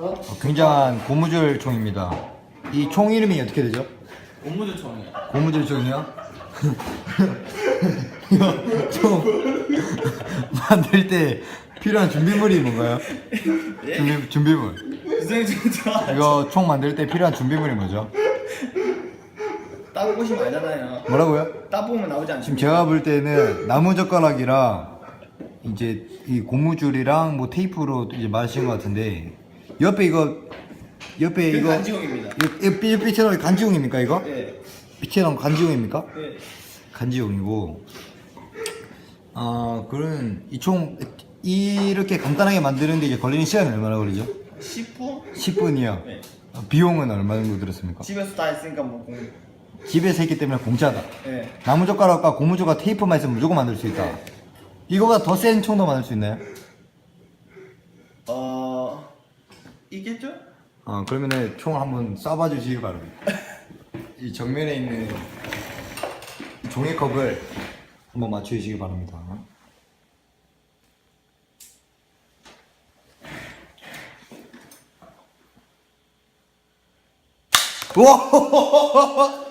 어? 어, 굉장한 고무줄 총입니다. 이 총 이름이 어떻게 되죠? 고무줄 총이야. 고무줄 총이요? 이거 총 만들 때 필요한 준비물이 뭔가요? 준비, 준비물. 선생님 진짜 이거 총 만들 때 필요한 준비물이 뭐죠? 따고 보시면 알잖아요. 뭐라고요? 따보면 나오지 지금 않습니까? 제가 볼 때는 나무 젓가락이랑 이제 이 고무줄이랑 뭐 테이프로 이제 마신 것 같은데 옆에 이거 옆에 그 이거 간지용입니다. 이거 삐- 삐처럼 간지용입니까 이거? 예. 삐처럼 간지용입니까? 예. 간지용이고 아 그런 이총 이렇게 간단하게 만드는데 이제 걸리는 시간이 얼마나 걸리죠? 10분? 10분이요. 네. 비용은 얼마 정도 들었습니까? 집에서 다 했으니까 뭐 공. 집에서 했기 때문에 공짜다. 예. 나무젓가락과 고무줄과 테이프만 있으면 무조건 만들 수 있다. 이거보다 더 센 총도 만들 수 있나요? 어 있겠죠? 어, 그러면은 총을 한번 쏴봐 주시기 바랍니다. 이 정면에 있는 종이컵을 한번 맞춰주시기 바랍니다. 와!